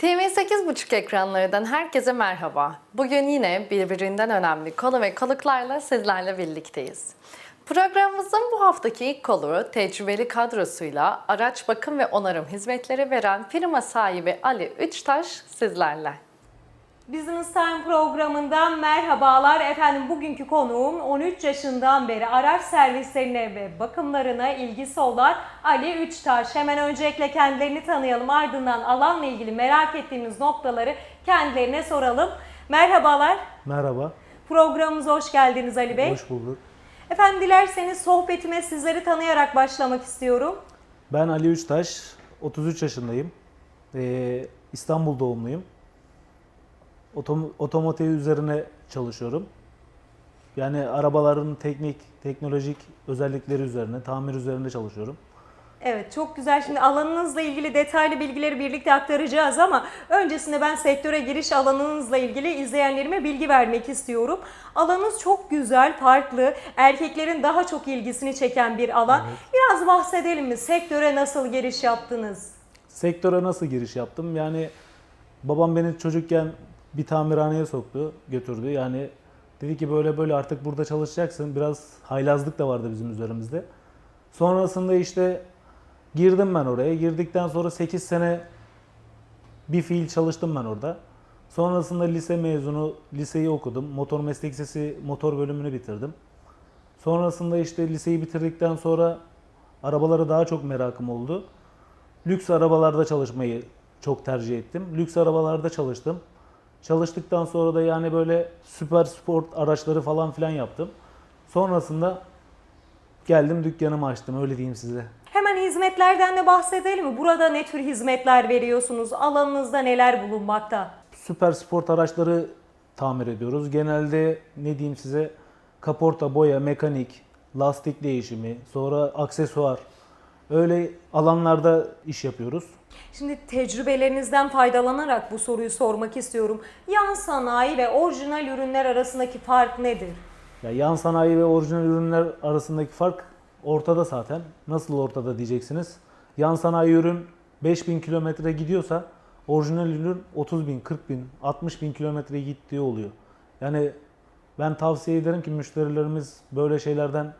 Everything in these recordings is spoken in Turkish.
TV8.5 ekranlarından herkese merhaba. Bugün yine birbirinden önemli konu ve konuklarla sizlerle birlikteyiz. Programımızın bu haftaki ilk konu tecrübeli kadrosuyla araç bakım ve onarım hizmetleri veren firma sahibi Ali Üçtaş sizlerle. Business Time programından merhabalar. Efendim bugünkü konuğum 13 yaşından beri araç servislerine ve bakımlarına ilgisi olan Ali Üçtaş. Hemen öncelikle kendilerini tanıyalım ardından alanla ilgili merak ettiğimiz noktaları kendilerine soralım. Merhabalar. Merhaba, Programımıza hoş geldiniz Ali Bey. hoş bulduk. Efendim dilerseniz sohbetime sizleri tanıyarak başlamak istiyorum. Ben Ali Üçtaş, 33 yaşındayım. Ee, İstanbul doğumluyum. Otom otomotiv üzerine çalışıyorum. Yani arabaların teknik, teknolojik özellikleri üzerine, tamir üzerine çalışıyorum. Evet çok güzel. Şimdi alanınızla ilgili detaylı bilgileri birlikte aktaracağız ama öncesinde ben sektöre giriş alanınızla ilgili izleyenlerime bilgi vermek istiyorum. Alanınız çok güzel, farklı, erkeklerin daha çok ilgisini çeken bir alan. Biraz bahsedelim mi? Sektöre nasıl giriş yaptınız? Sektöre nasıl giriş yaptım? Yani babam beni çocukken bir tamirhaneye soktu, götürdü. Yani dedi ki böyle böyle artık burada çalışacaksın. Biraz haylazlık da vardı bizim üzerimizde. Sonrasında işte girdim ben oraya. Girdikten sonra 8 sene bir fiil çalıştım ben orada. Sonrasında lise mezunu, liseyi okudum. Motor meslek lisesi motor bölümünü bitirdim. Sonrasında işte liseyi bitirdikten sonra arabalara daha çok merakım oldu. Lüks arabalarda çalışmayı çok tercih ettim. Lüks arabalarda çalıştım. Çalıştıktan sonra da yani böyle süper sport araçları falan filan yaptım. Sonrasında geldim dükkanımı açtım öyle diyeyim size. Hemen hizmetlerden de bahsedelim mi? Burada ne tür hizmetler veriyorsunuz? Alanınızda neler bulunmakta? Süper sport araçları tamir ediyoruz. Genelde ne diyeyim size kaporta, boya, mekanik, lastik değişimi, sonra aksesuar öyle alanlarda iş yapıyoruz. Şimdi tecrübelerinizden faydalanarak bu soruyu sormak istiyorum. Yan sanayi ve orijinal ürünler arasındaki fark nedir? Ya yan sanayi ve orijinal ürünler arasındaki fark ortada zaten. Nasıl ortada diyeceksiniz. Yan sanayi ürün 5000 kilometre gidiyorsa orijinal ürün 30 bin, 40 bin, 60 bin kilometre gittiği oluyor. Yani ben tavsiye ederim ki müşterilerimiz böyle şeylerden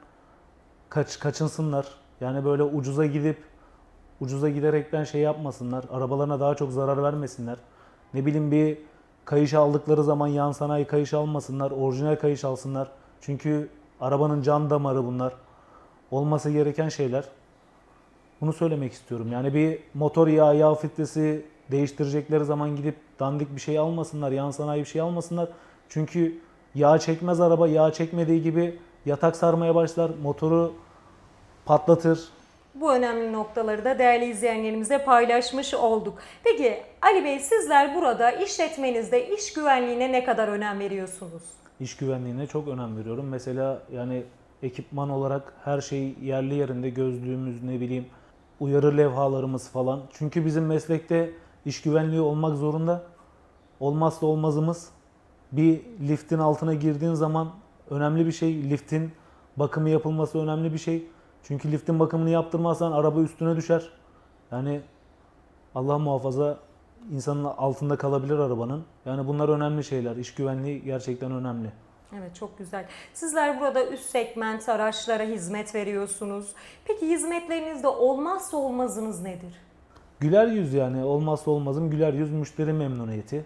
kaç kaçınsınlar. Yani böyle ucuza gidip ucuza giderekten şey yapmasınlar. Arabalarına daha çok zarar vermesinler. Ne bileyim bir kayış aldıkları zaman yan sanayi kayış almasınlar. Orijinal kayış alsınlar. Çünkü arabanın can damarı bunlar. Olması gereken şeyler. Bunu söylemek istiyorum. Yani bir motor yağı, yağ filtresi değiştirecekleri zaman gidip dandik bir şey almasınlar. Yan sanayi bir şey almasınlar. Çünkü yağ çekmez araba. Yağ çekmediği gibi yatak sarmaya başlar. Motoru patlatır. Bu önemli noktaları da değerli izleyenlerimize paylaşmış olduk. Peki Ali Bey sizler burada işletmenizde iş güvenliğine ne kadar önem veriyorsunuz? İş güvenliğine çok önem veriyorum. Mesela yani ekipman olarak her şey yerli yerinde gözlüğümüz ne bileyim uyarı levhalarımız falan. Çünkü bizim meslekte iş güvenliği olmak zorunda. Olmazsa olmazımız bir liftin altına girdiğin zaman önemli bir şey. Liftin bakımı yapılması önemli bir şey. Çünkü liftin bakımını yaptırmazsan araba üstüne düşer. Yani Allah muhafaza insanın altında kalabilir arabanın. Yani bunlar önemli şeyler. İş güvenliği gerçekten önemli. Evet çok güzel. Sizler burada üst segment araçlara hizmet veriyorsunuz. Peki hizmetlerinizde olmazsa olmazınız nedir? Güler yüz yani olmazsa olmazım güler yüz müşteri memnuniyeti.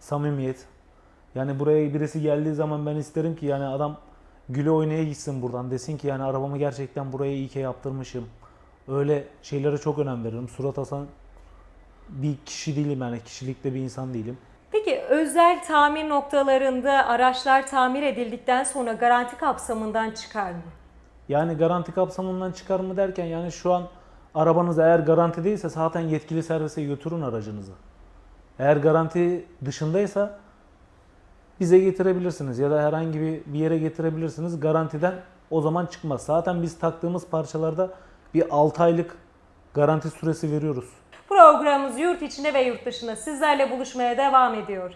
Samimiyet. Yani buraya birisi geldiği zaman ben isterim ki yani adam güle oynaya gitsin buradan. Desin ki yani arabamı gerçekten buraya iyi ki yaptırmışım. Öyle şeylere çok önem veririm. Surat asan bir kişi değilim yani kişilikte bir insan değilim. Peki özel tamir noktalarında araçlar tamir edildikten sonra garanti kapsamından çıkar mı? Yani garanti kapsamından çıkar mı derken yani şu an arabanız eğer garanti değilse zaten yetkili servise götürün aracınızı. Eğer garanti dışındaysa bize getirebilirsiniz ya da herhangi bir, bir yere getirebilirsiniz. Garantiden o zaman çıkmaz. Zaten biz taktığımız parçalarda bir 6 aylık garanti süresi veriyoruz. Programımız yurt içinde ve yurt dışında sizlerle buluşmaya devam ediyor.